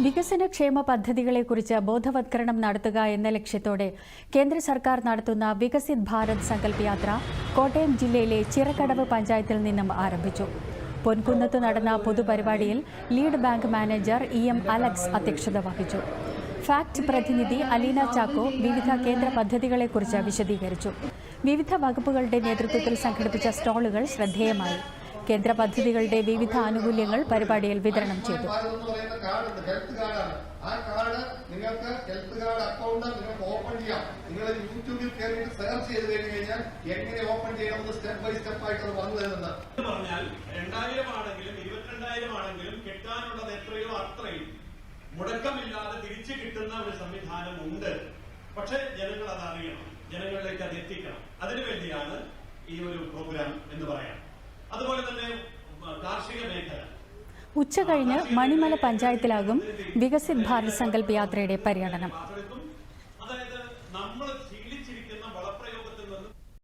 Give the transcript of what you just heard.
വികസന ക്ഷേമ പദ്ധതികളെക്കുറിച്ച് ബോധവത്കരണം നടത്തുക എന്ന ലക്ഷ്യത്തോടെ കേന്ദ്ര സർക്കാർ നടത്തുന്ന വികസിത് ഭാരത് സങ്കല്പ് യാത്ര കോട്ടയം ജില്ലയിലെ ചിറക്കടവ് പഞ്ചായത്തിൽ നിന്നും ആരംഭിച്ചു. പൊൻകുന്നത്ത് നടന്ന പൊതുപരിപാടിയിൽ lead bank manager E M Alex അധ്യക്ഷത വഹിച്ചു. ഫാക്ട് പ്രതിനിധി അലീന ചാക്കോ വിവിധ കേന്ദ്ര പദ്ധതികളെക്കുറിച്ച് വിശദീകരിച്ചു. വിവിധ വകുപ്പുകളുടെ നേതൃത്വത്തിൽ സംഘടിപ്പിച്ച സ്റ്റാളുകൾ ശ്രദ്ധേയമായി. കേന്ദ്ര പദ്ധതികളുടെ വിവിധ ആനുകൂല്യങ്ങൾ പരിപാടിയിൽ വിതരണം ചെയ്തു. ആ കാർഡ് നിങ്ങൾക്ക് ഹെൽത്ത് കാർഡ് അക്കൗണ്ട് നിങ്ങൾക്ക് ഓപ്പൺ ചെയ്യാം നിങ്ങൾ യൂട്യൂബിൽ കയറിയിട്ട് സെർച്ച് ചെയ്ത് കഴിഞ്ഞു കഴിഞ്ഞാൽ എങ്ങനെ ഓപ്പൺ ചെയ്യണമെന്ന് സ്റ്റെപ്പ് ബൈ സ്റ്റെപ്പ് ആയിട്ട് അത് വന്നു തരുന്നുണ്ട് പറഞ്ഞാൽ രണ്ടായിരം ആണെങ്കിലും ഇരുപത്തിരണ്ടായിരം ആണെങ്കിലും കിട്ടാനുള്ളത് എത്രയോ അത്രയും. മുടക്കമില്ലാതെ തിരിച്ചു കിട്ടുന്ന ഒരു സംവിധാനം ഉണ്ട് പക്ഷെ ജനങ്ങൾ അത് അറിയണം ജനങ്ങളിലേക്ക് അത് എത്തിക്കണം. അതിനുവേണ്ടിയാണ് ഈ ഒരു പ്രോഗ്രാം എന്ന് പറയാം. അതുപോലെ തന്നെ കാർഷിക മേഖല. ഉച്ച ഉച്ചകഴിഞ്ഞ് മണിമല പഞ്ചായത്തിലാകും വികസിത് ഭാരത് സങ്കല്പ് യാത്രയുടെ പര്യടനം. അതായത് നമ്മൾ